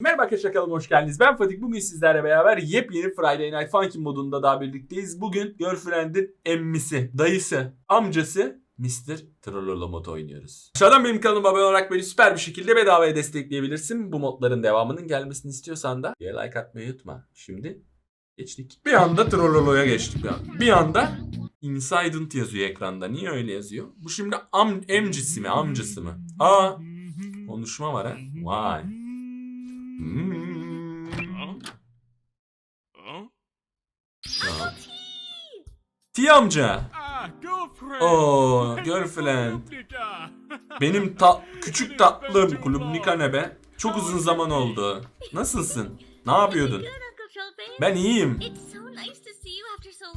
Merhaba arkadaşlar kanalıma hoş geldiniz. Ben Fatih. Bugün sizlerle beraber yepyeni Friday Night Funkin modunda daha birlikteyiz. Bugün Girlfriend'in emmisi, dayısı, amcası Mr. Trollolo modu oynuyoruz. Aşağıdan benim kanalıma abone olarak beni süper bir şekilde bedavaya destekleyebilirsin. Bu modların devamının gelmesini istiyorsan da bir like atmayı unutma. Şimdi geçtik. Bir anda Trollolo'ya geçtik. Anda. Bir anda Insident yazıyor ekranda. Niye öyle yazıyor? Bu şimdi am emcisi mi, amcası mı? Aa, konuşma var ha. Vay. Hmm. T amca. Oo, girlfriend. Benim ta küçük tatlım Klubnika ne be? Çok uzun zaman oldu. Nasılsın? Ne yapıyordun? Ben iyiyim.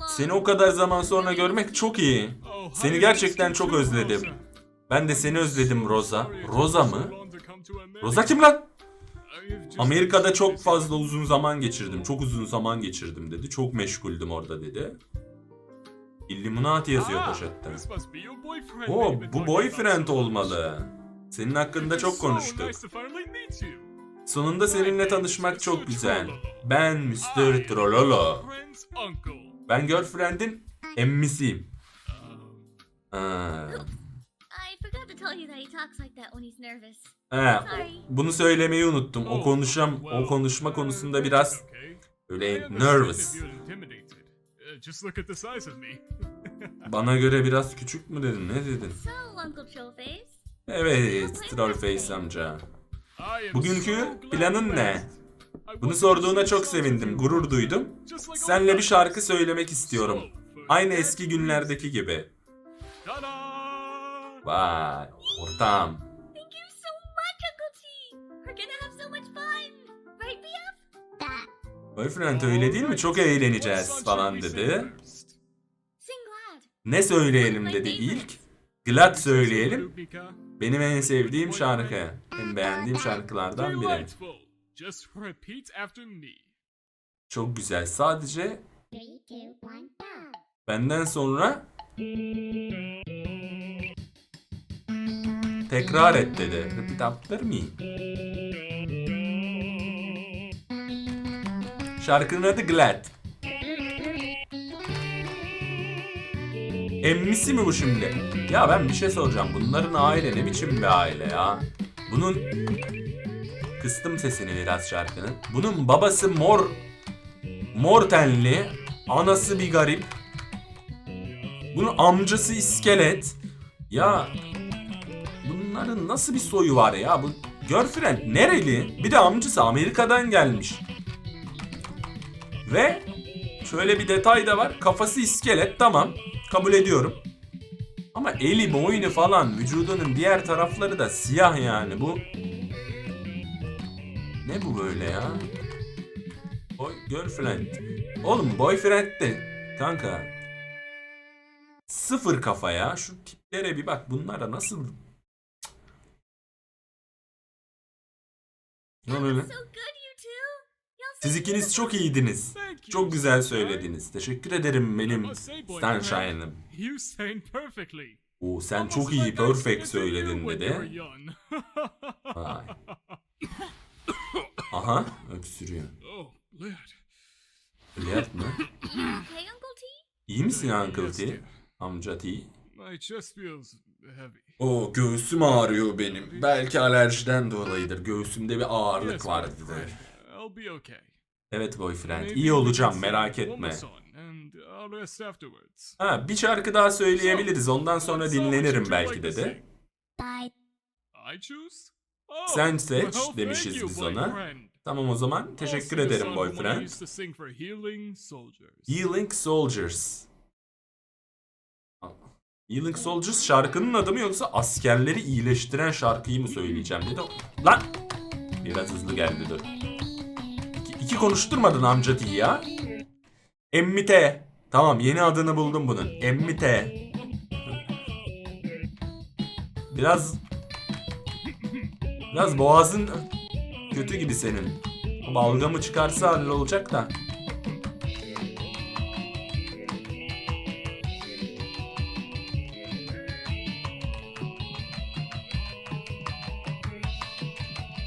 Seni o kadar zaman sonra görmek çok iyi. Seni gerçekten çok özledim. Ben de seni özledim Rosa. Rosa mı? Rosa kim lan? Amerika'da çok fazla uzun zaman geçirdim. Çok uzun zaman geçirdim dedi. Çok meşguldüm orada dedi. Illuminati yazıyor poşette. Oo bu boyfriend olmalı. Senin hakkında çok konuştuk. Sonunda seninle tanışmak çok güzel. Ben Mr. Trollolo. Ben girlfriend'in emmisiyim. Aa. He, bunu söylemeyi unuttum. O konuşam, o konuşma konusunda biraz öyle nervous. Bana göre biraz küçük mü dedin? Ne dedin? Evet, Trollface amca. Bugünkü planın ne? Bunu sorduğuna çok sevindim, gurur duydum. Senle bir şarkı söylemek istiyorum. Aynı eski günlerdeki gibi. Vay, ortam. Boyfriend öyle değil mi? Çok eğleneceğiz falan dedi. Ne söyleyelim dedi ilk. Glad söyleyelim. Benim en sevdiğim şarkı. En beğendiğim şarkılardan biri. Çok güzel. Sadece benden sonra tekrar et dedi. Repeat after me. Şarkının adı Glad. Emmisi mi bu şimdi? Ya ben bir şey soracağım. Bunların aile ne biçim bir aile ya? Bunun kıstım sesini biraz şarkının. Bunun babası mor mor anası bir garip. Bunun amcası iskelet. Ya bunların nasıl bir soyu var ya? Bu girlfriend nereli? Bir de amcası Amerika'dan gelmiş. Ve şöyle bir detay da var. Kafası iskelet tamam. Kabul ediyorum. Ama eli, boynu falan vücudunun diğer tarafları da siyah yani bu. Ne bu böyle ya? Boy, girlfriend. Oğlum boyfriend de kanka. Sıfır kafa ya. Şu tiplere bir bak bunlara nasıl... Ne öyle? Siz ikiniz çok iyiydiniz. Çok güzel söylediniz. Teşekkür ederim benim Sunshine'ım. Oo, sen çok iyi perfect söyledin dedi. Vay. Aha öksürüyor. Oh. Liyat mı? İyi misin Uncle T? Amca T? O göğsüm ağrıyor benim. Belki alerjiden dolayıdır. Göğsümde bir ağırlık var dedi. I'll be okay. Evet boyfriend. İyi olacağım merak etme. Ha bir şarkı daha söyleyebiliriz. Ondan sonra dinlenirim belki dedi. Oh, Sen seç demişiz biz ona. Tamam o zaman teşekkür ederim boyfriend. Healing Soldiers. Healing Soldiers şarkının adı mı yoksa askerleri iyileştiren şarkıyı mı söyleyeceğim dedi. Lan! Biraz hızlı geldi dur. İki, konuşturmadın amca diye ya. Emmite. Tamam yeni adını buldum bunun. Emmite. Biraz Biraz boğazın kötü gibi senin. Balgamı çıkarsa hallolacak da.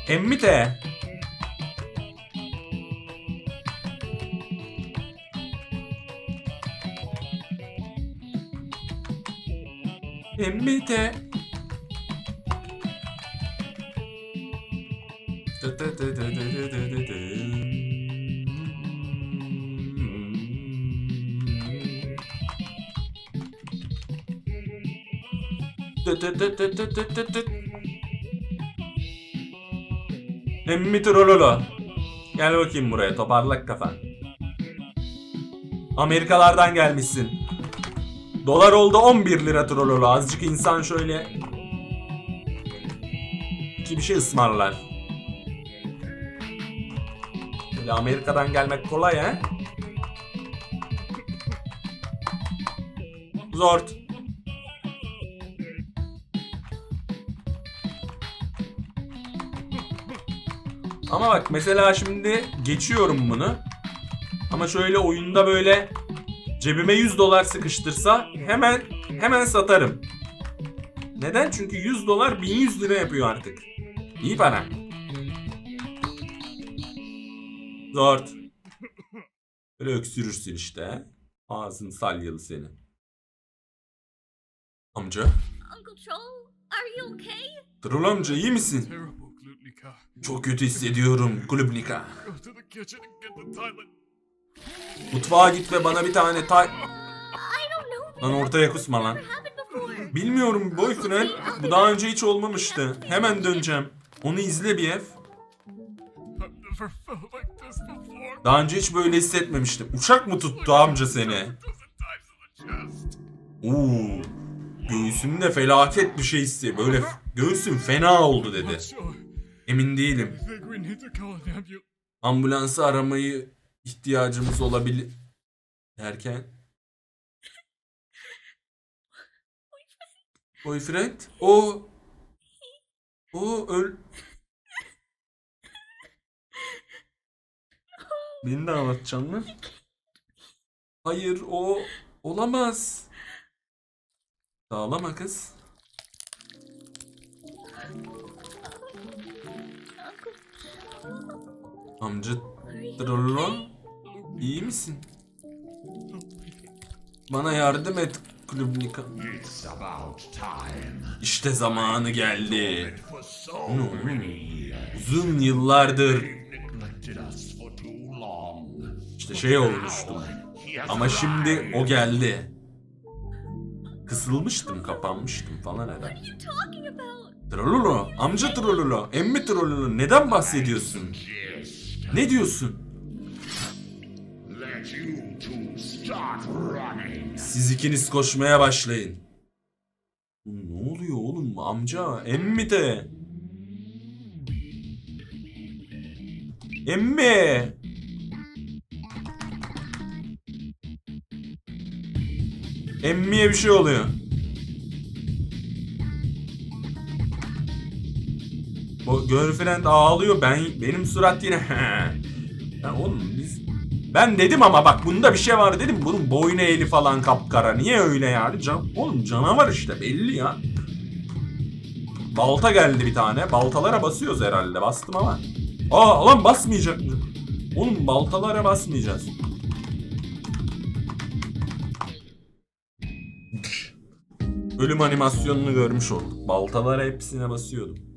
Emmite. Dı dı. Emmi trololo. Gel bakayım buraya toparlak kafan. Amerikalardan gelmişsin. Dolar oldu 11 lira trololo. Azıcık insan şöyle iki bir şey ısmarlar. Böyle Amerika'dan gelmek kolay he? Zort. Ama bak mesela şimdi geçiyorum bunu. Ama şöyle oyunda böyle cebime 100 dolar sıkıştırsa hemen hemen satarım. Neden? Çünkü 100 dolar 1100 lira yapıyor artık. İyi para. Zort. Böyle öksürürsün işte. Ağzın salyalı seni. Amca. Uncle Troll, are you okay? Troll amca iyi misin? Çok kötü hissediyorum Kulübnika. Mutfağa git ve bana bir tane tay... Lan ortaya kusma lan. Bilmiyorum boyfriend. Bu daha önce hiç olmamıştı. Hemen döneceğim. Onu izle bir ev. Daha önce hiç böyle hissetmemiştim. Uçak mı tuttu amca seni? Oo. Göğsünde felaket bir şey hissediyor. Böyle göğsüm fena oldu dedi. Emin değilim. Ambulansı aramayı ihtiyacımız olabilir. Derken. Boyfriend? O. O öl... Beni de anlatacaksın mı? Hayır o olamaz. Ağlama kız. Amca Trollo iyi misin? Bana yardım et Klubnika. İşte zamanı geldi. Uzun yıllardır işte şey olmuştum. Ama şimdi o geldi. Kısılmıştım, kapanmıştım falan herhalde. Trololo, amca Trololo, emmi Trololo neden bahsediyorsun? Ne diyorsun? Siz ikiniz koşmaya başlayın. Ne oluyor oğlum amca? Emmi de. Emmi. Emmiye bir şey oluyor. Bu girlfriend ağlıyor. Ben benim surat yine. ya oğlum biz ben dedim ama bak bunda bir şey var dedim. Bunun boynu eli falan kapkara. Niye öyle yani? Can, oğlum canavar işte belli ya. Balta geldi bir tane. Baltalara basıyoruz herhalde. Bastım ama. Aa lan basmayacak. Oğlum baltalara basmayacağız. Ölüm animasyonunu görmüş olduk. Baltalara hepsine basıyordum.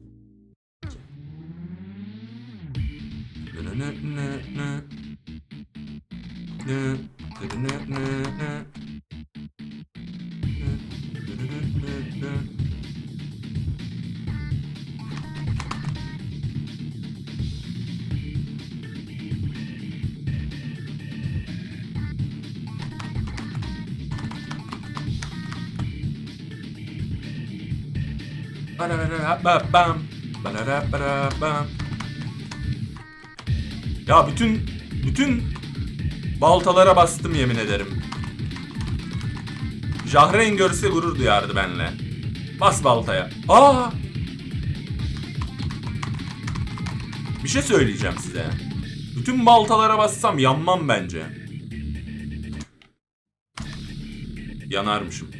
Ya bütün bütün baltalara bastım yemin ederim. Jahreyn görse gurur duyardı benle. Bas baltaya. Aa! Bir şey söyleyeceğim size. Bütün baltalara bassam yanmam bence. Yanarmışım.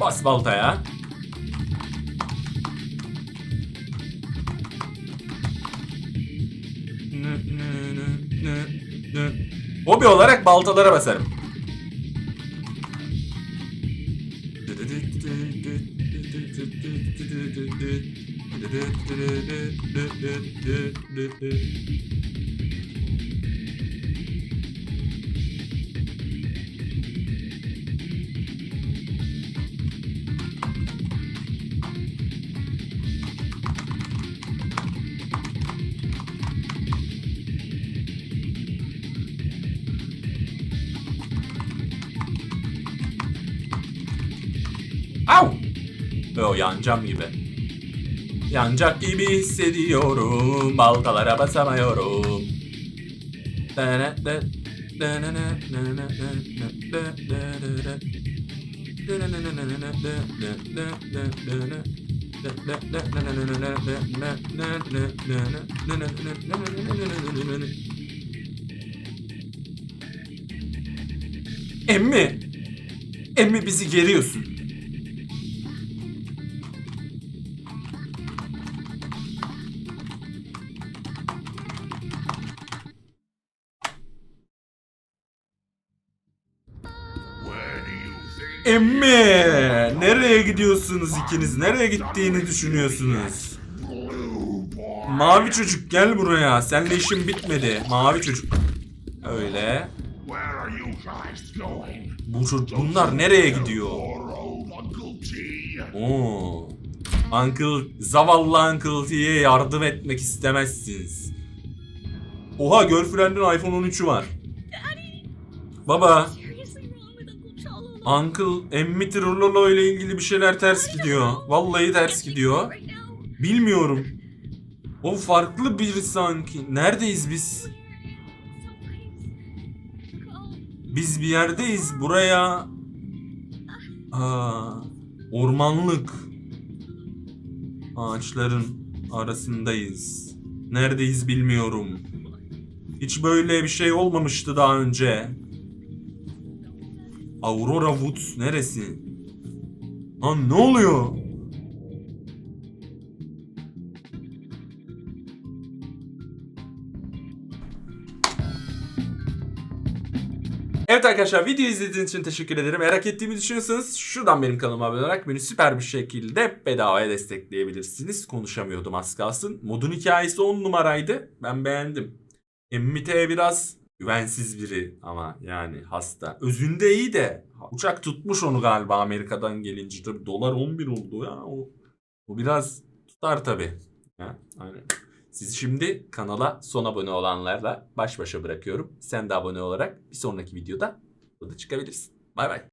Bas baltaya. Hobi olarak baltalara basarım. Yo yanacağım gibi. Yanacak gibi hissediyorum. Baltalara basamıyorum. Emmi! Emmi bizi geriyorsun. Emmi! Nereye gidiyorsunuz ikiniz? Nereye gittiğini düşünüyorsunuz? Mavi çocuk gel buraya. Seninle işim bitmedi. Mavi çocuk. Öyle. Bu bunlar nereye gidiyor? Oo. Uncle, zavallı Uncle T'ye yardım etmek istemezsiniz. Oha girlfriend'in iPhone 13'ü var. Baba, Uncle Cholo? Uncle Emmi Trulolo ile ilgili bir şeyler ters gidiyor. Vallahi ters gidiyor. Bilmiyorum. O farklı biri sanki. Neredeyiz biz? Biz bir yerdeyiz. Buraya... Aa, ormanlık. Ağaçların arasındayız. Neredeyiz bilmiyorum. Hiç böyle bir şey olmamıştı daha önce. Aurora Woods neresi? Lan ne oluyor? Evet arkadaşlar video izlediğiniz için teşekkür ederim. Merak ettiğimi düşünüyorsanız şuradan benim kanalıma abone olarak beni süper bir şekilde bedavaya destekleyebilirsiniz. Konuşamıyordum az kalsın. Modun hikayesi 10 numaraydı. Ben beğendim. Emmite biraz güvensiz biri ama yani hasta. Özünde iyi de uçak tutmuş onu galiba Amerika'dan gelince. Tabii dolar 11 oldu ya. O, o biraz tutar tabii. Ha, aynen. Sizi şimdi kanala son abone olanlarla baş başa bırakıyorum. Sen de abone olarak bir sonraki videoda burada çıkabilirsin. Bay bay.